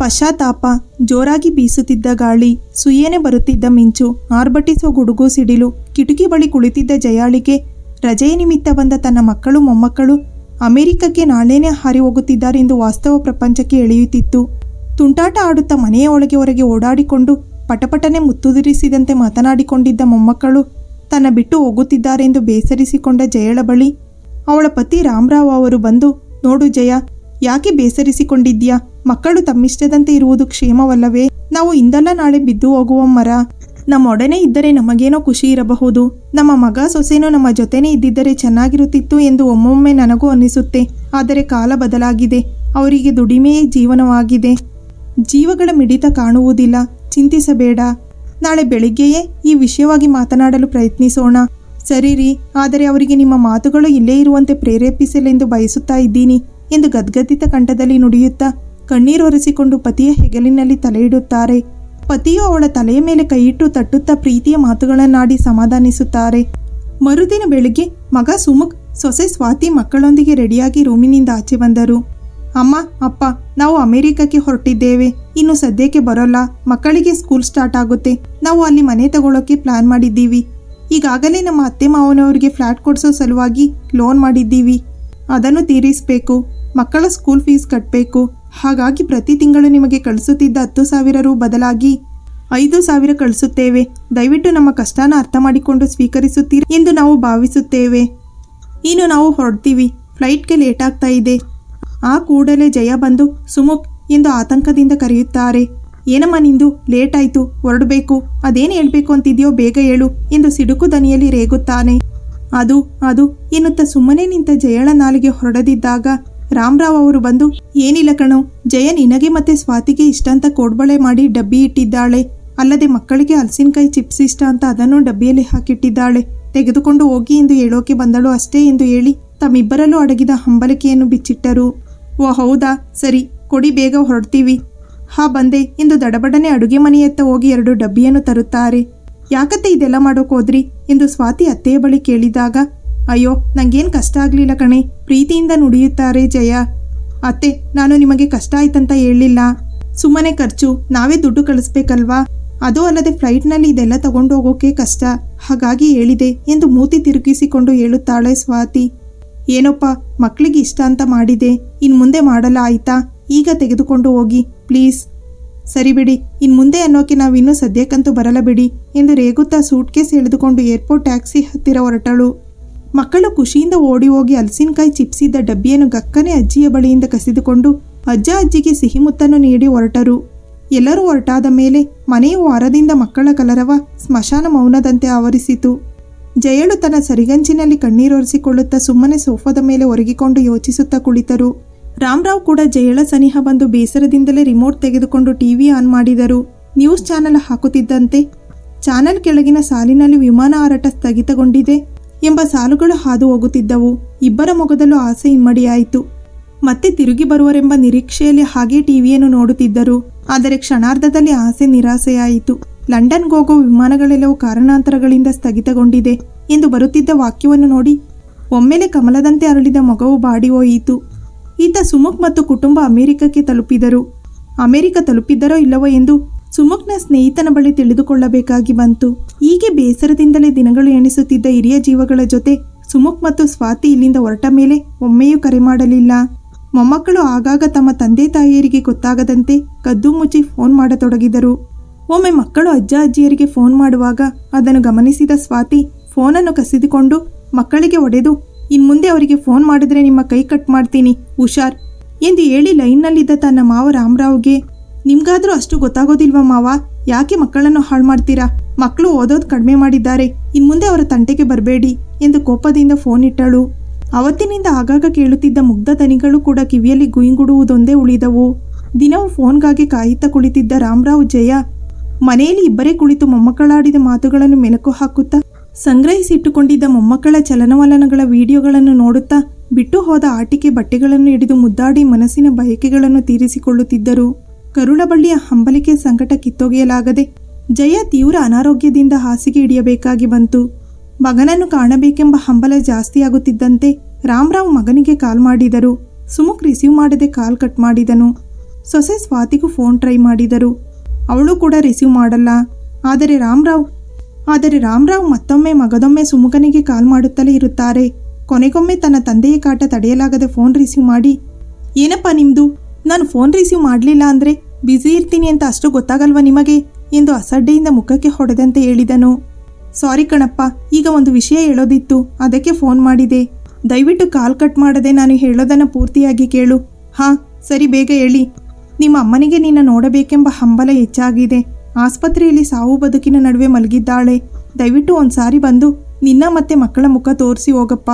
ಪಶ್ಚಾತ್ತಾಪ, ಜೋರಾಗಿ ಬೀಸುತ್ತಿದ್ದ ಗಾಳಿ ಸುಯೇನೆ ಬರುತ್ತಿದ್ದ ಮಿಂಚು, ಆರ್ಭಟಿಸುವ ಗುಡುಗು ಸಿಡಿಲು, ಕಿಟಕಿ ಬಳಿ ಕುಳಿತಿದ್ದ ಜಯಾಳಿಗೆ ರಜೆಯ ನಿಮಿತ್ತ ಬಂದ ತನ್ನ ಮಕ್ಕಳು, ಮೊಮ್ಮಕ್ಕಳು, ಅಮೆರಿಕಕ್ಕೆ ನಾಳೆನೇ ಹಾರಿ ಹೋಗುತ್ತಿದ್ದಾರೆಂದು ವಾಸ್ತವ ಪ್ರಪಂಚಕ್ಕೆ ಎಳೆಯುತ್ತಿತ್ತು. ತುಂಟಾಟ ಆಡುತ್ತಾ ಮನೆಯ ಒಳಗೆ ಹೊರಗೆ ಓಡಾಡಿಕೊಂಡು ಪಟಪಟನೆ ಮುತ್ತುದಿರಿಸಿದಂತೆ ಮಾತನಾಡಿಕೊಂಡಿದ್ದ ಮೊಮ್ಮಕ್ಕಳು ತನ್ನ ಬಿಟ್ಟು ಹೋಗುತ್ತಿದ್ದಾರೆಂದು ಬೇಸರಿಸಿಕೊಂಡ ಜಯಳ ಬಳಿ, ಅವಳ ಪತಿ ರಾಮರಾವ್ ಅವರು ಬಂದು, ನೋಡು ಜಯ, ಯಾಕೆ ಬೇಸರಿಸಿಕೊಂಡಿದ್ಯಾ ಮಕ್ಕಳು ತಮ್ಮಿಷ್ಟದಂತೆ ಇರುವುದು ಕ್ಷೇಮವಲ್ಲವೇ? ನಾವು ಇಂದಲ್ಲ ನಾಳೆ ಬಿದ್ದು ಹೋಗುವ ಮರ. ನಮ್ಮೊಡನೆ ಇದ್ದರೆ ನಮಗೇನೋ ಖುಷಿ ಇರಬಹುದು. ನಮ್ಮ ಮಗ ಸೊಸೆನೂ ನಮ್ಮ ಜೊತೆನೇ ಇದ್ದಿದ್ದರೆ ಚೆನ್ನಾಗಿರುತ್ತಿತ್ತು ಎಂದು ಒಮ್ಮೊಮ್ಮೆ ನನಗೂ ಅನ್ನಿಸುತ್ತೆ. ಆದರೆ ಕಾಲ ಬದಲಾಗಿದೆ. ಅವರಿಗೆ ದುಡಿಮೆಯೇ ಜೀವನವಾಗಿದೆ. ಜೀವಗಳ ಮಿಡಿತ ಕಾಣುವುದಿಲ್ಲ. ಚಿಂತಿಸಬೇಡ. ನಾಳೆ ಬೆಳಿಗ್ಗೆಯೇ ಈ ವಿಷಯವಾಗಿ ಮಾತನಾಡಲು ಪ್ರಯತ್ನಿಸೋಣ. ಸರಿ ರೀ, ಆದರೆ ಅವರಿಗೆ ನಿಮ್ಮ ಮಾತುಗಳು ಇಲ್ಲೇ ಇರುವಂತೆ ಪ್ರೇರೇಪಿಸಲೆಂದು ಬಯಸುತ್ತಾ ಇದ್ದೀನಿ ಎಂದು ಗದ್ಗದಿತ ಕಂಠದಲ್ಲಿ ನುಡಿಯುತ್ತಾ ಕಣ್ಣೀರೊರೆಸಿಕೊಂಡು ಪತಿಯ ಹೆಗಲಿನಲ್ಲಿ ತಲೆಯಿಡುತ್ತಾರೆ ಪತಿಯು ಅವಳ ತಲೆಯ ಮೇಲೆ ಕೈಯಿಟ್ಟು ತಟ್ಟುತ್ತಾ ಪ್ರೀತಿಯ ಮಾತುಗಳನ್ನಾಡಿ ಸಮಾಧಾನಿಸುತ್ತಾರೆ. ಮರುದಿನ ಬೆಳಿಗ್ಗೆ ಮಗ ಸುಮುಖ್ ಸೊಸೆ ಸ್ವಾತಿ ಮಕ್ಕಳೊಂದಿಗೆ ರೆಡಿಯಾಗಿ ರೂಮಿನಿಂದ ಆಚೆ ಬಂದರು. ಅಮ್ಮ, ಅಪ್ಪ, ನಾವು ಅಮೆರಿಕಕ್ಕೆ ಹೊರಟಿದ್ದೇವೆ. ಇನ್ನು ಸದ್ಯಕ್ಕೆ ಬರೋಲ್ಲ. ಮಕ್ಕಳಿಗೆ ಸ್ಕೂಲ್ ಸ್ಟಾರ್ಟ್ ಆಗುತ್ತೆ. ನಾವು ಅಲ್ಲಿ ಮನೆ ತಗೊಳ್ಳೋಕೆ ಪ್ಲಾನ್ ಮಾಡಿದ್ದೀವಿ. ಈಗಾಗಲೇ ನಮ್ಮ ಅತ್ತೆ ಮಾವನವರಿಗೆ ಫ್ಲ್ಯಾಟ್ ಕೊಡಿಸೋ ಸಲುವಾಗಿ ಲೋನ್ ಮಾಡಿದ್ದೀವಿ. ಅದನ್ನು ತೀರಿಸಬೇಕು. ಮಕ್ಕಳ ಸ್ಕೂಲ್ ಫೀಸ್ ಕಟ್ಟಬೇಕು ಹಾಗಾಗಿ ಪ್ರತಿ ತಿಂಗಳು ನಿಮಗೆ ಕಳಿಸುತ್ತಿದ್ದ ಹತ್ತು ಸಾವಿರ ರು ಬದಲಾಗಿ ಐದು ಸಾವಿರ ಕಳಿಸುತ್ತೇವೆ. ದಯವಿಟ್ಟು ನಮ್ಮ ಕಷ್ಟನ ಅರ್ಥ ಮಾಡಿಕೊಂಡು ಸ್ವೀಕರಿಸುತ್ತೀರಿ ಎಂದು ನಾವು ಭಾವಿಸುತ್ತೇವೆ. ಇನ್ನು ನಾವು ಹೊರಡ್ತೀವಿ. ಫ್ಲೈಟ್ಗೆ ಲೇಟ್ ಆಗ್ತಾ ಇದೆ. ಆ ಕೂಡಲೇ ಜಯ ಬಂದು ಸುಮುಖ್ ಎಂದು ಆತಂಕದಿಂದ ಕರೆಯುತ್ತಾರೆ. ಏನಮ್ಮ ನಿಂದು? ಲೇಟ್ ಆಯ್ತು ಹೊರಡಬೇಕು. ಅದೇನು ಹೇಳಬೇಕು ಅಂತಿದೆಯೋ ಬೇಗ ಹೇಳು ಎಂದು ಸಿಡುಕು ದನಿಯಲ್ಲಿ ರೇಗುತ್ತಾನೆ. ಅದು ಅದು ಎನ್ನುತ್ತಾ ಸುಮ್ಮನೆ ನಿಂತ ಜಯಳ ನಾಲಿಗೆ ಹೊರಡದಿದ್ದಾಗ ರಾಮರಾವ್ ಅವರು ಬಂದು, ಏನಿಲ್ಲ ಕಣೋ, ಜಯ ನಿನಗೆ ಮತ್ತೆ ಸ್ವಾತಿಗೆ ಇಷ್ಟ ಅಂತ ಕೋಡ್ಬಳೆ ಮಾಡಿ ಡಬ್ಬಿ ಇಟ್ಟಿದ್ದಾಳೆ. ಅಲ್ಲದೆ ಮಕ್ಕಳಿಗೆ ಹಲಸಿನಕಾಯಿ ಚಿಪ್ಸ್ ಇಷ್ಟ ಅಂತ ಅದನ್ನು ಡಬ್ಬಿಯಲ್ಲಿ ಹಾಕಿಟ್ಟಿದ್ದಾಳೆ. ತೆಗೆದುಕೊಂಡು ಹೋಗಿ ಎಂದು ಹೇಳೋಕೆ ಬಂದಳು ಅಷ್ಟೇ ಎಂದು ಹೇಳಿ ತಮ್ಮಿಬ್ಬರಲ್ಲೂ ಅಡಗಿದ ಹಂಬಲಿಕೆಯನ್ನು ಬಿಚ್ಚಿಟ್ಟರು. ಓ, ಹೌದಾ? ಸರಿ, ಕೊಡಿ, ಬೇಗ ಹೊರಡ್ತೀವಿ. ಹಾ, ಬಂದೆ. ಎಂದು ದಡಬಡನೆ ಅಡುಗೆ ಮನೆಯತ್ತ ಹೋಗಿ ಎರಡು ಡಬ್ಬಿಯನ್ನು ತರುತ್ತಾರೆ. ಯಾಕತ್ತೆ ಇದೆಲ್ಲ ಮಾಡೋಕೋದ್ರಿ ಎಂದು ಸ್ವಾತಿ ಅತ್ತೆಯ ಬಳಿ ಕೇಳಿದಾಗ ಅಯ್ಯೋ, ನಂಗೇನು ಕಷ್ಟ ಆಗಲಿಲ್ಲ ಕಣೆ. ಪ್ರೀತಿಯಿಂದ ನುಡಿಯುತ್ತಾರೆ ಜಯ. ಅತ್ತೆ, ನಾನು ನಿಮಗೆ ಕಷ್ಟ ಆಯ್ತಂತ ಹೇಳಲಿಲ್ಲ. ಸುಮ್ಮನೆ ಖರ್ಚು, ನಾವೇ ದುಡ್ಡು ಕಳಿಸ್ಬೇಕಲ್ವಾ? ಅದು ಅಲ್ಲದೆ ಫ್ಲೈಟ್ನಲ್ಲಿ ಇದೆಲ್ಲ ತಗೊಂಡು ಹೋಗೋಕೆ ಕಷ್ಟ. ಹಾಗಾಗಿ ಹೇಳಿದೆ ಎಂದು ಮೂತಿ ತಿರುಗಿಸಿಕೊಂಡು ಹೇಳುತ್ತಾಳೆ ಸ್ವಾತಿ. ಏನಪ್ಪ ಮಕ್ಕಳಿಗೆ ಇಷ್ಟ ಅಂತ ಮಾಡಿದೆ. ಇನ್ನು ಮುಂದೆ ಮಾಡಲ್ಲ ಆಯ್ತಾ? ಈಗ ತೆಗೆದುಕೊಂಡು ಹೋಗಿ, ಪ್ಲೀಸ್. ಸರಿ ಬಿಡಿ ಇನ್ನು ಮುಂದೆ ಅನ್ನೋಕೆ ನಾವಿನ್ನೂ ಸದ್ಯಕ್ಕಂತೂ ಬರಲ್ಲ ಬಿಡಿ ಎಂದು ರೇಗುತ್ತಾ ಸೂಟ್ಕೇಸ್ ಎಳೆದುಕೊಂಡು ಏರ್ಪೋರ್ಟ್ ಟ್ಯಾಕ್ಸಿ ಹತ್ತಿರ ಹೊರಟಳು. ಮಕ್ಕಳು ಖುಷಿಯಿಂದ ಓಡಿ ಹೋಗಿ ಹಲಸಿನಕಾಯಿ ಚಿಪ್ಸಿದ್ದ ಡಬ್ಬಿಯನ್ನು ಗಕ್ಕನೆ ಅಜ್ಜಿಯ ಬಳಿಯಿಂದ ಕಸಿದುಕೊಂಡು ಅಜ್ಜ ಅಜ್ಜಿಗೆ ಸಿಹಿ ಮುತ್ತನ್ನು ನೀಡಿ ಹೊರಟರು. ಎಲ್ಲರೂ ಹೊರಟಾದ ಮೇಲೆ ಮನೆಯ ವಾರದಿಂದ ಮಕ್ಕಳ ಕಲರವ ಸ್ಮಶಾನ ಮೌನದಂತೆ ಆವರಿಸಿತು. ಜಯಳು ತನ್ನ ಸರಿಗಂಚಿನಲ್ಲಿ ಕಣ್ಣೀರೊರೆಸಿಕೊಳ್ಳುತ್ತಾ ಸುಮ್ಮನೆ ಸೋಫಾದ ಮೇಲೆ ಒರಗಿಕೊಂಡು ಯೋಚಿಸುತ್ತಾ ಕುಳಿತರು. ರಾಮರಾವ್ ಕೂಡ ಜಯಳ ಸನಿಹ ಬಂದು ಬೇಸರದಿಂದಲೇ ರಿಮೋಟ್ ತೆಗೆದುಕೊಂಡು ಟಿವಿ ಆನ್ ಮಾಡಿದರು. ನ್ಯೂಸ್ ಚಾನೆಲ್ ಹಾಕುತ್ತಿದ್ದಂತೆ ಚಾನೆಲ್ ಕೆಳಗಿನ ಸಾಲಿನಲ್ಲಿ ವಿಮಾನ ಹಾರಾಟ ಸ್ಥಗಿತಗೊಂಡಿದೆ. ಎಂಬ ಸಾಲುಗಳು ಹಾದು ಹೋಗುತ್ತಿದ್ದವು ಇಬ್ಬರ ಮೊಗದಲ್ಲೂ ಆಸೆ ಇಮ್ಮಡಿಯಾಯಿತು. ಮತ್ತೆ ತಿರುಗಿ ಬರುವರೆಂಬ ನಿರೀಕ್ಷೆಯಲ್ಲಿ ಹಾಗೆ ಟಿವಿಯನ್ನು ನೋಡುತ್ತಿದ್ದರು. ಆದರೆ ಕ್ಷಣಾರ್ಧದಲ್ಲಿ ಆಸೆ ನಿರಾಸೆಯಾಯಿತು. ಲಂಡನ್ಗೆ ಹೋಗೋ ವಿಮಾನಗಳೆಲ್ಲವೂ ಕಾರಣಾಂತರಗಳಿಂದ ಸ್ಥಗಿತಗೊಂಡಿದೆ ಎಂದು ಬರುತ್ತಿದ್ದ ವಾಕ್ಯವನ್ನು ನೋಡಿ ಒಮ್ಮೆಲೆ ಕಮಲದಂತೆ ಅರಳಿದ ಮೊಗವು ಬಾಡಿ ಹೋಯಿತು. ಈತ ಸುಮುಖ್ ಮತ್ತು ಕುಟುಂಬ ಅಮೆರಿಕಕ್ಕೆ ತಲುಪಿದರು. ಅಮೆರಿಕ ತಲುಪಿದ್ದರೋ ಇಲ್ಲವೋ ಎಂದು ಸುಮುಖ್ನ ಸ್ನೇಹಿತನ ಬಳಿ ತಿಳಿದುಕೊಳ್ಳಬೇಕಾಗಿ ಬಂತು. ಹೀಗೆ ಬೇಸರದಿಂದಲೇ ದಿನಗಳು ಎಣಿಸುತ್ತಿದ್ದ ಹಿರಿಯ ಜೀವಗಳ ಜೊತೆ ಸುಮುಖ್ ಮತ್ತು ಸ್ವಾತಿ ಇಲ್ಲಿಂದ ಹೊರಟ ಮೇಲೆ ಒಮ್ಮೆಯೂ ಕರೆ ಮಾಡಲಿಲ್ಲ. ಮೊಮ್ಮಕ್ಕಳು ಆಗಾಗ ತಮ್ಮ ತಂದೆ ತಾಯಿಯರಿಗೆ ಗೊತ್ತಾಗದಂತೆ ಕದ್ದು ಮುಚ್ಚಿ ಫೋನ್ ಮಾಡತೊಡಗಿದರು. ಒಮ್ಮೆ ಮಕ್ಕಳು ಅಜ್ಜ ಅಜ್ಜಿಯರಿಗೆ ಫೋನ್ ಮಾಡುವಾಗ ಅದನ್ನು ಗಮನಿಸಿದ ಸ್ವಾತಿ ಫೋನನ್ನು ಕಸಿದುಕೊಂಡು, ಮಕ್ಕಳಿಗೆ ಒಡೆದು, ಇನ್ಮುಂದೆ ಅವರಿಗೆ ಫೋನ್ ಮಾಡಿದ್ರೆ ನಿಮ್ಮ ಕೈ ಕಟ್ ಮಾಡ್ತೀನಿ, ಹುಷಾರ್ ಎಂದು ಹೇಳಿ ಲೈನ್ನಲ್ಲಿದ್ದ ತನ್ನ ಮಾವ ರಾಮರಾವ್ಗೆ ನಿಮ್ಗಾದ್ರೂ ಅಷ್ಟು ಗೊತ್ತಾಗೋದಿಲ್ವಾ ಮಾವ? ಯಾಕೆ ಮಕ್ಕಳನ್ನು ಹಾಳು ಮಾಡ್ತೀರಾ? ಮಕ್ಕಳು ಓದೋದು ಕಡಿಮೆ ಮಾಡಿದ್ದಾರೆ. ಇನ್ಮುಂದೆ ಅವರ ತಂಟೆಗೆ ಬರಬೇಡಿ ಎಂದು ಕೋಪದಿಂದ ಫೋನ್ ಇಟ್ಟಳು. ಅವತ್ತಿನಿಂದ ಆಗಾಗ ಕೇಳುತ್ತಿದ್ದ ಮುಗ್ಧ ದನಿಗಳು ಕೂಡ ಕಿವಿಯಲ್ಲಿ ಗುಯಿಂಗುಡುವುದೊಂದೇ ಉಳಿದವು. ದಿನವೂ ಫೋನ್ಗಾಗಿ ಕಾಯುತ್ತಾ ಕುಳಿತಿದ್ದ ರಾಮರಾವ್ ಜಯ, ಮನೆಯಲ್ಲಿ ಇಬ್ಬರೇ ಕುಳಿತು ಮೊಮ್ಮಕ್ಕಳಾಡಿದ ಮಾತುಗಳನ್ನು ಮೆಲುಕು ಹಾಕುತ್ತಾ, ಸಂಗ್ರಹಿಸಿಟ್ಟುಕೊಂಡಿದ್ದ ಮೊಮ್ಮಕ್ಕಳ ಚಲನವಲನಗಳ ವಿಡಿಯೋಗಳನ್ನು ನೋಡುತ್ತಾ, ಬಿಟ್ಟು ಹೋದ ಆಟಿಕೆ ಬಟ್ಟೆಗಳನ್ನು ಹಿಡಿದು ಮುದ್ದಾಡಿ ಮನಸ್ಸಿನ ಬಯಕೆಗಳನ್ನು ತೀರಿಸಿಕೊಳ್ಳುತ್ತಿದ್ದರು. ಕರುಳಬಳ್ಳಿಯ ಹಂಬಲಿಕೆ ಸಂಕಟ ಕಿತ್ತೊಗೆಯಲಾಗದೆ ಜಯ ತೀವ್ರ ಅನಾರೋಗ್ಯದಿಂದ ಹಾಸಿಗೆ ಹಿಡಿಯಬೇಕಾಗಿ ಬಂತು. ಮಗನನ್ನು ಕಾಣಬೇಕೆಂಬ ಹಂಬಲ ಜಾಸ್ತಿಯಾಗುತ್ತಿದ್ದಂತೆ ರಾಮರಾವ್ ಮಗನಿಗೆ ಕಾಲ್ ಮಾಡಿದರು. ಸುಮುಖ್ ರಿಸೀವ್ ಮಾಡದೆ ಕಾಲ್ ಕಟ್ ಮಾಡಿದನು. ಸೊಸೆ ಸ್ವಾತಿಗೂ ಫೋನ್ ಟ್ರೈ ಮಾಡಿದರು. ಅವಳು ಕೂಡ ರಿಸೀವ್ ಮಾಡಲ್ಲ. ಆದರೆ ರಾಮರಾವ್ ಆದರೆ ರಾಮರಾವ್ ಮತ್ತೊಮ್ಮೆ ಮಗದೊಮ್ಮೆ ಸುಮುಖನಿಗೆ ಕಾಲ್ ಮಾಡುತ್ತಲೇ ಇರುತ್ತಾರೆ. ಕೊನೆಗೊಮ್ಮೆ ತನ್ನ ತಂದೆಯ ಕಾಟ ತಡೆಯಲಾಗದೆ ಫೋನ್ ರಿಸೀವ್ ಮಾಡಿ, ಏನಪ್ಪ ನಿಮ್ಮದು ನಾನು ಫೋನ್ ರಿಸೀವ್ ಮಾಡಲಿಲ್ಲ ಅಂದರೆ ಬ್ಯುಸಿ ಇರ್ತೀನಿ ಅಂತ ಅಷ್ಟು ಗೊತ್ತಾಗಲ್ವಾ ನಿಮಗೆ? ಎಂದು ಅಸಡ್ಡೆಯಿಂದ ಮುಖಕ್ಕೆ ಹೊಡೆದಂತೆ ಹೇಳಿದನು. ಸಾರಿ ಕಣಪ್ಪ, ಈಗ ಒಂದು ವಿಷಯ ಹೇಳೋದಿತ್ತು, ಅದಕ್ಕೆ ಫೋನ್ ಮಾಡಿದೆ. ದಯವಿಟ್ಟು ಕಾಲ್ ಕಟ್ ಮಾಡದೆ ನಾನು ಹೇಳೋದನ್ನು ಪೂರ್ತಿಯಾಗಿ ಕೇಳು. ಹಾಂ, ಸರಿ, ಬೇಗ ಹೇಳಿ. ನಿಮ್ಮ ಅಮ್ಮನಿಗೆ ನಿನ್ನ ನೋಡಬೇಕೆಂಬ ಹಂಬಲ ಹೆಚ್ಚಾಗಿದೆ. ಆಸ್ಪತ್ರೆಯಲ್ಲಿ ಸಾವು ಬದುಕಿನ ನಡುವೆ ಮಲಗಿದ್ದಾಳೆ. ದಯವಿಟ್ಟು ಒಂದು ಸಾರಿ ಬಂದು ನಿನ್ನ ಮತ್ತೆ ಮಕ್ಕಳ ಮುಖ ತೋರಿಸಿ ಹೋಗಪ್ಪ.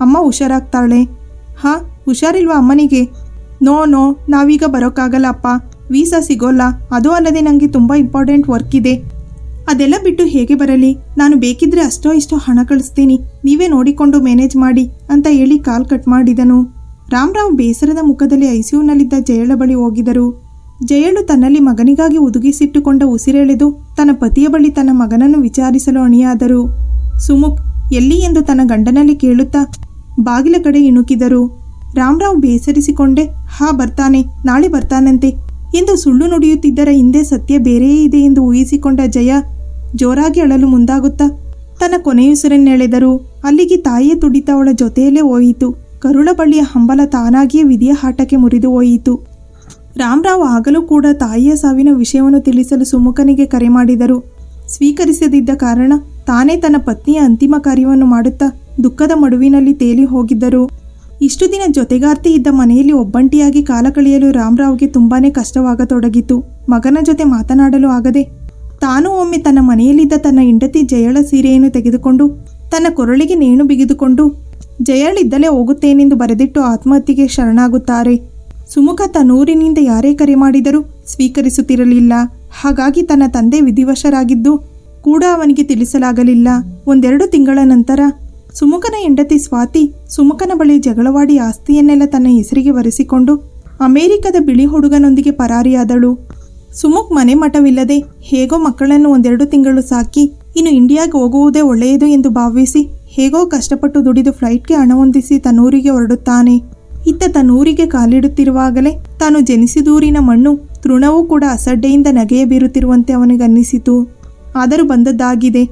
ಅಮ್ಮ ಹುಷಾರಾಗ್ತಾಳೆ. ಹಾ, ಹುಷಾರಿಲ್ವಾ ಅಮ್ಮನಿಗೆ? ನೋ ನೋ, ನಾವೀಗ ಬರೋಕ್ಕಾಗಲ್ಲ ಅಪ್ಪ. ವೀಸಾ ಸಿಗೋಲ್ಲ. ಅದು ಅಲ್ಲದೆ ನನಗೆ ತುಂಬ ಇಂಪಾರ್ಟೆಂಟ್ ವರ್ಕ್ ಇದೆ. ಅದೆಲ್ಲ ಬಿಟ್ಟು ಹೇಗೆ ಬರಲಿ? ನಾನು ಬೇಕಿದ್ರೆ ಅಷ್ಟೋ ಇಷ್ಟೋ ಹಣ ಕಳಿಸ್ತೀನಿ. ನೀವೇ ನೋಡಿಕೊಂಡು ಮ್ಯಾನೇಜ್ ಮಾಡಿ ಅಂತ ಹೇಳಿ ಕಾಲ್ ಕಟ್ ಮಾಡಿದನು. ರಾಮರಾವ್ ಬೇಸರದ ಮುಖದಲ್ಲಿ ಐಸಿಯುನಲ್ಲಿದ್ದ ಜಯಳ ಬಳಿ ಹೋಗಿದರು. ಜಯಳು ತನ್ನಲ್ಲಿ ಮಗನಿಗಾಗಿ ಉದುಗಿಸಿಟ್ಟುಕೊಂಡ ಉಸಿರೆಳೆದು ತನ್ನ ಪತಿಯ ಬಳಿ ತನ್ನ ಮಗನನ್ನು ವಿಚಾರಿಸಲು ಅಣಿಯಾದರು. ಸುಮುಖ್, ಎಲ್ಲಿ ಎಂದು ತನ್ನ ಗಂಡನಲ್ಲಿ ಕೇಳುತ್ತಾ ಬಾಗಿಲ ಕಡೆ ಇಣುಕಿದರು. ರಾಮರಾವ್ ಬೇಸರಿಸಿಕೊಂಡೆ, ಹಾ, ಬರ್ತಾನೆ. ನಾಳೆ ಬರ್ತಾನಂತೆ. ಎಂದು ಸುಳ್ಳು ನುಡಿಯುತ್ತಿದ್ದರ ಹಿಂದೆ ಸತ್ಯ ಬೇರೆಯೇ ಇದೆ ಎಂದು ಊಹಿಸಿಕೊಂಡ ಜಯ ಜೋರಾಗಿ ಅಳಲು ಮುಂದಾಗುತ್ತಾ ತನ್ನ ಕೊನೆಯುಸಿರನ್ನೆಳೆದರು ಅಲ್ಲಿಗೆ ತಾಯಿಯ ತುಡಿತ ಅವಳ ಜೊತೆಯಲ್ಲೇ ಹೋಯಿತು ಕರುಳಬಳ್ಳಿಯ ಹಂಬಲ ತಾನಾಗಿಯೇ ವಿಧಿಯ ಹಾಟಕ್ಕೆ ಮುರಿದು ಹೋಯಿತು. ರಾಮರಾವ್ ಆಗಲೂ ಕೂಡ ತಾಯಿಯ ಸಾವಿನ ವಿಷಯವನ್ನು ತಿಳಿಸಲು ಸುಮುಖನಿಗೆ ಕರೆ ಮಾಡಿದರು. ಸ್ವೀಕರಿಸದಿದ್ದ ಕಾರಣ ತಾನೇ ತನ್ನ ಪತ್ನಿಯ ಅಂತಿಮ ಕಾರ್ಯವನ್ನು ಮಾಡುತ್ತಾ ದುಃಖದ ಮಡುವಿನಲ್ಲಿ ತೇಲಿ ಹೋಗಿದ್ದರು. ಇಷ್ಟು ದಿನ ಜೊತೆಗಾರ್ತಿ ಇದ್ದ ಮನೆಯಲ್ಲಿ ಒಬ್ಬಂಟಿಯಾಗಿ ಕಾಲ ಕಳೆಯಲು ರಾಮರಾವ್ಗೆ ತುಂಬಾನೇ ಕಷ್ಟವಾಗತೊಡಗಿತು. ಮಗನ ಜೊತೆ ಮಾತನಾಡಲು ಆಗದೆ ತಾನು ಒಮ್ಮೆ ತನ್ನ ಮನೆಯಲ್ಲಿದ್ದ ತನ್ನ ಹೆಂಡತಿ ಜಯಳ ಸೀರೆಯನ್ನು ತೆಗೆದುಕೊಂಡು ತನ್ನ ಕೊರಳಿಗೆ ನೇಣು ಬಿಗಿದುಕೊಂಡು ಜಯಳಿದ್ದಲೇ ಹೋಗುತ್ತೇನೆಂದು ಬರೆದಿಟ್ಟು ಆತ್ಮಹತ್ಯೆಗೆ ಶರಣಾಗುತ್ತಾರೆ. ಸುಮುಖ ತನ್ನೂರಿನಿಂದ ಯಾರೇ ಕರೆ ಮಾಡಿದರೂ ಸ್ವೀಕರಿಸುತ್ತಿರಲಿಲ್ಲ. ಹಾಗಾಗಿ ತನ್ನ ತಂದೆ ವಿಧಿವಶರಾಗಿದ್ದು ಕೂಡ ಅವನಿಗೆ ತಿಳಿಸಲಾಗಲಿಲ್ಲ. ಒಂದೆರಡು ತಿಂಗಳ ನಂತರ ಸುಮುಖನ ಹೆಂಡತಿ ಸ್ವಾತಿ ಸುಮುಖನ ಬಳಿ ಜಗಳವಾಡಿ ಆಸ್ತಿಯನ್ನೆಲ್ಲ ತನ್ನ ಹೆಸರಿಗೆ ಬರೆಸಿಕೊಂಡು ಅಮೆರಿಕದ ಬಿಳಿ ಹುಡುಗನೊಂದಿಗೆ ಪರಾರಿಯಾದಳು. ಸುಮುಖ್ ಮನೆ ಮಠವಿಲ್ಲದೆ ಹೇಗೋ ಮಕ್ಕಳನ್ನು ಒಂದೆರಡು ತಿಂಗಳು ಸಾಕಿ ಇನ್ನು ಇಂಡಿಯಾಗೆ ಹೋಗುವುದೇ ಒಳ್ಳೆಯದು ಎಂದು ಭಾವಿಸಿ ಹೇಗೋ ಕಷ್ಟಪಟ್ಟು ದುಡಿದು ಫ್ಲೈಟ್ಗೆ ಹಣ ಹೊಂದಿಸಿ ತನ್ನೂರಿಗೆ ಹೊರಡುತ್ತಾನೆ. ಇತ್ತ ತನ್ನೂರಿಗೆ ಕಾಲಿಡುತ್ತಿರುವಾಗಲೇ ತಾನು ಜನಿಸಿದೂರಿನ ಮಣ್ಣು ತೃಣವೂ ಕೂಡ ಅಸಡ್ಡೆಯಿಂದ ನಗೆಯ ಬೀರುತ್ತಿರುವಂತೆ ಅವನಿಗನ್ನಿಸಿತು. ಆದರೂ ಬಂದದ್ದಾಗಿದೆ.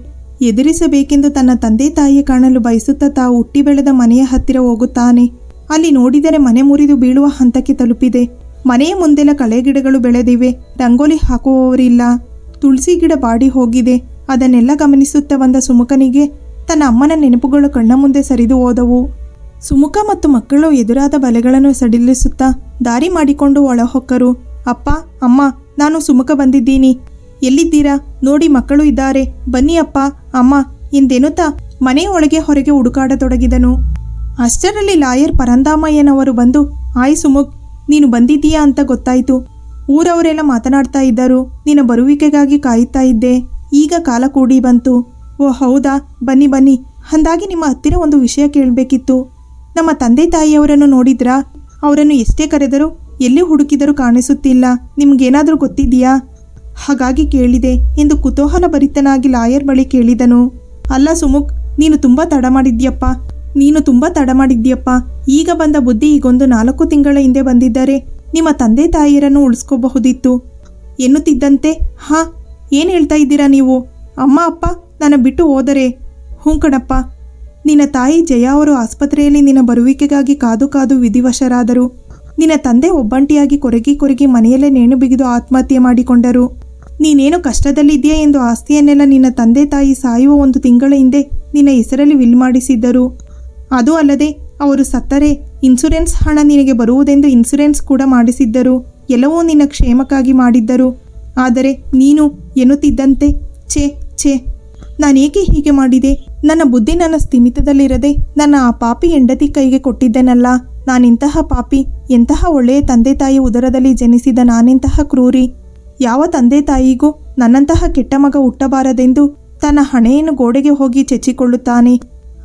ಎದುರಿಸಬೇಕೆಂದು ತನ್ನ ತಂದೆ ತಾಯಿಯ ಕಾಣಲು ಬಯಸುತ್ತಾ ತಾವು ಹುಟ್ಟಿ ಬೆಳೆದ ಮನೆಯ ಹತ್ತಿರ ಹೋಗುತ್ತಾನೆ. ಅಲ್ಲಿ ನೋಡಿದರೆ ಮನೆ ಮುರಿದು ಬೀಳುವ ಹಂತಕ್ಕೆ ತಲುಪಿದೆ. ಮನೆಯ ಮುಂದೆಲ್ಲ ಕಳೆ ಗಿಡಗಳು ಬೆಳೆದಿವೆ. ರಂಗೋಲಿ ಹಾಕುವವರಿಲ್ಲ. ತುಳಸಿ ಗಿಡ ಬಾಡಿ ಹೋಗಿದೆ. ಅದನ್ನೆಲ್ಲ ಗಮನಿಸುತ್ತಾ ಬಂದ ಸುಮುಖನಿಗೆ ತನ್ನ ಅಮ್ಮನ ನೆನಪುಗಳು ಕಣ್ಣ ಮುಂದೆ ಸರಿದು ಹೋದವು. ಸುಮುಖ ಮತ್ತು ಮಕ್ಕಳು ಎದುರಾದ ಬಲೆಗಳನ್ನು ಸಡಿಲಿಸುತ್ತಾ ದಾರಿ ಮಾಡಿಕೊಂಡು ಒಳಹೊಕ್ಕರು. ಅಪ್ಪ, ಅಮ್ಮ, ನಾನು ಸುಮುಖ ಬಂದಿದ್ದೀನಿ. ಎಲ್ಲಿದ್ದೀರಾ? ನೋಡಿ ಮಕ್ಕಳು ಇದ್ದಾರೆ. ಬನ್ನಿ ಅಪ್ಪ. ಅಮ್ಮ ಎಂದೆನ್ನುತ್ತಾ ಮನೆಯ ಒಳಗೆ ಹೊರಗೆ ಹುಡುಕಾಡತೊಡಗಿದನು. ಅಷ್ಟರಲ್ಲಿ ಲಾಯರ್ ಪರಂದಾಮಯ್ಯನವರು ಬಂದು, ಆಯ್ ಸುಮುಖ್, ನೀನು ಬಂದಿದ್ದೀಯಾ ಅಂತ ಗೊತ್ತಾಯಿತು. ಊರವರೆಲ್ಲ ಮಾತನಾಡ್ತಾ ಇದ್ದರು. ನಿನ್ನ ಬರುವಿಕೆಗಾಗಿ ಕಾಯುತ್ತಾ ಇದ್ದೆ. ಈಗ ಕಾಲ ಕೂಡಿ ಬಂತು. ಓ ಹೌದಾ? ಬನ್ನಿ ಬನ್ನಿ. ಅಂದಾಗಿ ನಿಮ್ಮ ಹತ್ತಿರ ಒಂದು ವಿಷಯ ಕೇಳಬೇಕಿತ್ತು. ನಮ್ಮ ತಂದೆ ತಾಯಿಯವರನ್ನು ನೋಡಿದ್ರಾ? ಅವರನ್ನು ಎಷ್ಟೇ ಕರೆದರೂ ಎಲ್ಲಿ ಹುಡುಕಿದರೂ ಕಾಣಿಸುತ್ತಿಲ್ಲ. ನಿಮ್ಗೇನಾದರೂ ಗೊತ್ತಿದೆಯಾ ಹಾಗಾಗಿ ಕೇಳಿದೆ ಎಂದು ಕುತೂಹಲ ಭರಿತನಾಗಿ ಲಾಯರ್ ಬಳಿ ಕೇಳಿದನು. ಅಲ್ಲ ಸುಮುಖ್, ನೀನು ತುಂಬ ತಡ ಮಾಡಿದ್ಯಪ್ಪ. ನೀನು ತುಂಬ ತಡ ಮಾಡಿದ್ಯಪ್ಪ. ಈಗ ಬಂದ ಬುದ್ಧಿ ಈಗೊಂದು ನಾಲ್ಕು ತಿಂಗಳ ಹಿಂದೆ ಬಂದಿದ್ದರೆ ನಿಮ್ಮ ತಂದೆ ತಾಯಿಯರನ್ನು ಉಳಿಸ್ಕೋಬಹುದಿತ್ತು. ಎನ್ನುತ್ತಿದ್ದಂತೆ, ಹಾ, ಏನು ಹೇಳ್ತಾ ಇದ್ದೀರಾ ನೀವು? ಅಮ್ಮ, ಅಪ್ಪ, ನನ್ನ ಬಿಟ್ಟು ಹೋದರೆ? ಹ್ಞೂ ಕಣಪ್ಪ. ನಿನ್ನ ತಾಯಿ ಜಯ ಅವರು ಆಸ್ಪತ್ರೆಯಲ್ಲಿ ನಿನ್ನ ಬರುವಿಕೆಗಾಗಿ ಕಾದು ಕಾದು ವಿಧಿವಶರಾದರು. ನಿನ್ನ ತಂದೆ ಒಬ್ಬಂಟಿಯಾಗಿ ಕೊರಗಿ ಕೊರಗಿ ಮನೆಯಲ್ಲೇ ನೇಣು ಬಿಗಿದು ಆತ್ಮಹತ್ಯೆ ಮಾಡಿಕೊಂಡರು. ನೀನೇನು ಕಷ್ಟದಲ್ಲಿದ್ದೀಯಾ ಎಂದು ಆಸ್ತಿಯನ್ನೆಲ್ಲ ನಿನ್ನ ತಂದೆ ತಾಯಿ ಸಾಯುವ ಒಂದು ತಿಂಗಳ ಹಿಂದೆ ನಿನ್ನ ಹೆಸರಲ್ಲಿ ವಿಲ್ ಮಾಡಿಸಿದ್ದರು. ಅದು ಅಲ್ಲದೆ ಅವರು ಸತ್ತರೆ ಇನ್ಸುರೆನ್ಸ್ ಹಣ ನಿನಗೆ ಬರುವುದೆಂದು ಇನ್ಸುರೆನ್ಸ್ ಕೂಡ ಮಾಡಿಸಿದ್ದರು. ಎಲ್ಲವೂ ನಿನ್ನ ಕ್ಷೇಮಕ್ಕಾಗಿ ಮಾಡಿದ್ದರು. ಆದರೆ ನೀನು ಎನ್ನುತ್ತಿದ್ದಂತೆ ಛೇ ಛೇ, ನಾನೇಕೆ ಹೀಗೆ ಮಾಡಿದೆ? ನನ್ನ ಬುದ್ಧಿ ನನ್ನ ಸ್ಥಿಮಿತದಲ್ಲಿರದೆ ನನ್ನ ಆ ಪಾಪಿ ಹೆಂಡತಿ ಕೈಗೆ ಕೊಟ್ಟಿದ್ದೆನಲ್ಲ. ನಾನಿಂತಹ ಪಾಪಿ, ಎಂತಹ ಒಳ್ಳೆಯ ತಂದೆ ತಾಯಿ ಉದರದಲ್ಲಿ ಜನಿಸಿದ ನಾನೆಂತಹ ಕ್ರೂರಿ. ಯಾವ ತಂದೆ ತಾಯಿಗೂ ನನ್ನಂತಹ ಕೆಟ್ಟ ಮಗ ಹುಟ್ಟಬಾರದೆಂದು ತನ್ನ ಹಣೆಯನ್ನು ಗೋಡೆಗೆ ಹೋಗಿ ಚೆಚ್ಚಿಕೊಳ್ಳುತ್ತಾನೆ.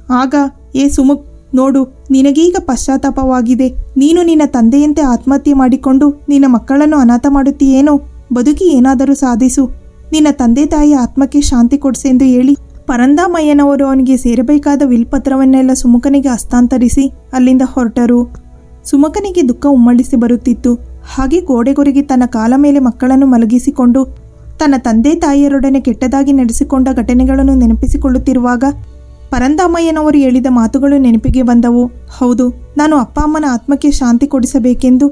ಆಗ, ಏ ಸುಮುಖ್ ನೋಡು, ನಿನಗೀಗ ಪಶ್ಚಾತ್ತಾಪವಾಗಿದೆ. ನೀನು ನಿನ್ನ ತಂದೆಯಂತೆ ಆತ್ಮಹತ್ಯೆ ಮಾಡಿಕೊಂಡು ನಿನ್ನ ಮಕ್ಕಳನ್ನು ಅನಾಥ ಮಾಡುತ್ತೀಯೇನೋ? ಬದುಕಿ ಏನಾದರೂ ಸಾಧಿಸು. ನಿನ್ನ ತಂದೆ ತಾಯಿ ಆತ್ಮಕ್ಕೆ ಶಾಂತಿ ಕೊಡಿಸೆಂದು ಹೇಳಿ ಪರಂದಾಮಯ್ಯನವರು ಅವನಿಗೆ ಸೇರಬೇಕಾದ ವಿಲ್ಪತ್ರವನ್ನೆಲ್ಲ ಸುಮುಖನಿಗೆ ಹಸ್ತಾಂತರಿಸಿ ಅಲ್ಲಿಂದ ಹೊರಟರು. ಸುಮುಖನಿಗೆ ದುಃಖ ಉಮ್ಮಳಿಸಿ ಬರುತ್ತಿತ್ತು. ಹಾಗೆ ಗೋಡೆಗೊರಗಿ ತನ್ನ ಕಾಲ ಮೇಲೆ ಮಕ್ಕಳನ್ನು ಮಲಗಿಸಿಕೊಂಡು ತನ್ನ ತಂದೆ ತಾಯಿಯರೊಡನೆ ಕೆಟ್ಟದಾಗಿ ನಡೆಸಿಕೊಂಡ ಘಟನೆಗಳನ್ನು ನೆನಪಿಸಿಕೊಳ್ಳುತ್ತಿರುವಾಗ ಪರಂದಾಮಯ್ಯನವರು ಹೇಳಿದ ಮಾತುಗಳು ನೆನಪಿಗೆ ಬಂದವು. ಹೌದು, ನಾನು ಅಪ್ಪ ಅಮ್ಮನ ಆತ್ಮಕ್ಕೆ ಶಾಂತಿ ಕೊಡಿಸಬೇಕೆಂದು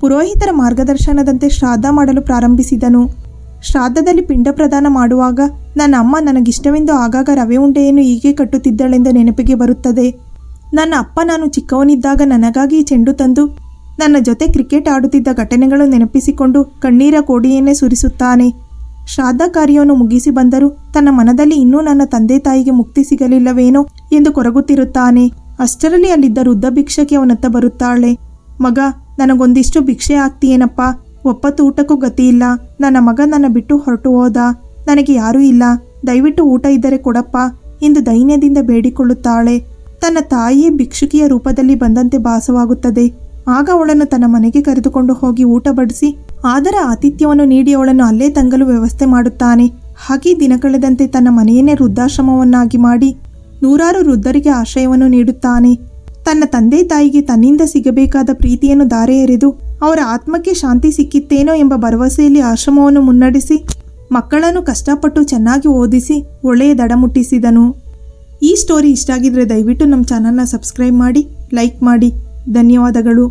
ಪುರೋಹಿತರ ಮಾರ್ಗದರ್ಶನದಂತೆ ಶ್ರಾದ್ದ ಮಾಡಲು ಪ್ರಾರಂಭಿಸಿದನು. ಶ್ರಾದ್ದದಲ್ಲಿ ಪಿಂಡ ಪ್ರದಾನ ಮಾಡುವಾಗ ನನ್ನ ಅಮ್ಮ ನನಗಿಷ್ಟವೆಂದು ಆಗಾಗ ರವೆ ಉಂಡೆಯನ್ನು ಹೀಗೆ ಕಟ್ಟುತ್ತಿದ್ದಳೆಂದು ನೆನಪಿಗೆ ಬರುತ್ತದೆ. ನನ್ನ ಅಪ್ಪ ನಾನು ಚಿಕ್ಕವನಿದ್ದಾಗ ನನಗಾಗಿ ಚೆಂಡು ತಂದು ನನ್ನ ಜೊತೆ ಕ್ರಿಕೆಟ್ ಆಡುತ್ತಿದ್ದ ಘಟನೆಗಳು ನೆನಪಿಸಿಕೊಂಡು ಕಣ್ಣೀರ ಕೋಡಿಯನ್ನೇ ಸುರಿಸುತ್ತಾನೆ. ಶ್ರಾದ್ದ ಕಾರ್ಯವನ್ನು ಮುಗಿಸಿ ಬಂದರೂ ತನ್ನ ಮನದಲ್ಲಿ ಇನ್ನೂ ನನ್ನ ತಂದೆ ತಾಯಿಗೆ ಮುಕ್ತಿ ಸಿಗಲಿಲ್ಲವೇನೋ ಎಂದು ಕೊರಗುತ್ತಿರುತ್ತಾನೆ. ಅಷ್ಟರಲ್ಲಿ ಅಲ್ಲಿದ್ದ ವೃದ್ಧ ಭಿಕ್ಷಕಿ ಅವನತ್ತ ಬರುತ್ತಾಳೆ. ಮಗ, ನನಗೊಂದಿಷ್ಟು ಭಿಕ್ಷೆ ಆಗ್ತೀಯೇನಪ್ಪ? ಒಪ್ಪತ್ತು ಊಟಕ್ಕೂ ಗತಿ ಇಲ್ಲ. ನನ್ನ ಮಗ ನನ್ನ ಬಿಟ್ಟು ಹೊರಟು ಹೋದ. ನನಗೆ ಯಾರೂ ಇಲ್ಲ. ದಯವಿಟ್ಟು ಊಟ ಇದ್ದರೆ ಕೊಡಪ್ಪ ಎಂದು ದೈನ್ಯದಿಂದ ಬೇಡಿಕೊಳ್ಳುತ್ತಾಳೆ. ತನ್ನ ತಾಯಿಯೇ ಭಿಕ್ಷುಕಿಯ ರೂಪದಲ್ಲಿ ಬಂದಂತೆ ಭಾಸವಾಗುತ್ತದೆ. ಆಗ ಅವಳನ್ನು ತನ್ನ ಮನೆಗೆ ಕರೆದುಕೊಂಡು ಹೋಗಿ ಊಟ ಬಡಿಸಿ, ಆದರ ಆತಿಥ್ಯವನ್ನು ನೀಡಿ ಅವಳನ್ನು ಅಲ್ಲೇ ತಂಗಲು ವ್ಯವಸ್ಥೆ ಮಾಡುತ್ತಾನೆ. ಹಾಗೆ ದಿನ ಕಳೆದಂತೆ ತನ್ನ ಮನೆಯನ್ನೇ ವೃದ್ಧಾಶ್ರಮವನ್ನಾಗಿ ಮಾಡಿ ನೂರಾರು ವೃದ್ಧರಿಗೆ ಆಶ್ರಯವನ್ನು ನೀಡುತ್ತಾನೆ. ತನ್ನ ತಂದೆ ತಾಯಿಗೆ ತನ್ನಿಂದ ಸಿಗಬೇಕಾದ ಪ್ರೀತಿಯನ್ನು ದಾರೆ ಎರೆದು ಅವರ ಆತ್ಮಕ್ಕೆ ಶಾಂತಿ ಸಿಕ್ಕಿತ್ತೇನೋ ಎಂಬ ಭರವಸೆಯಲ್ಲಿ ಆಶ್ರಮವನ್ನು ಮುನ್ನಡೆಸಿ, ಮಕ್ಕಳನ್ನು ಕಷ್ಟಪಟ್ಟು ಚೆನ್ನಾಗಿ ಓದಿಸಿ ಒಳ್ಳೆಯ ದಡ ಮುಟ್ಟಿಸಿದನು. ಈ ಸ್ಟೋರಿ ಇಷ್ಟ ಆಗಿದ್ರೆ ದಯವಿಟ್ಟು ನಮ್ಮ ಚಾನಲ್ನ ಸಬ್ಸ್ಕ್ರೈಬ್ ಮಾಡಿ, ಲೈಕ್ ಮಾಡಿ. ಧನ್ಯವಾದಗಳು.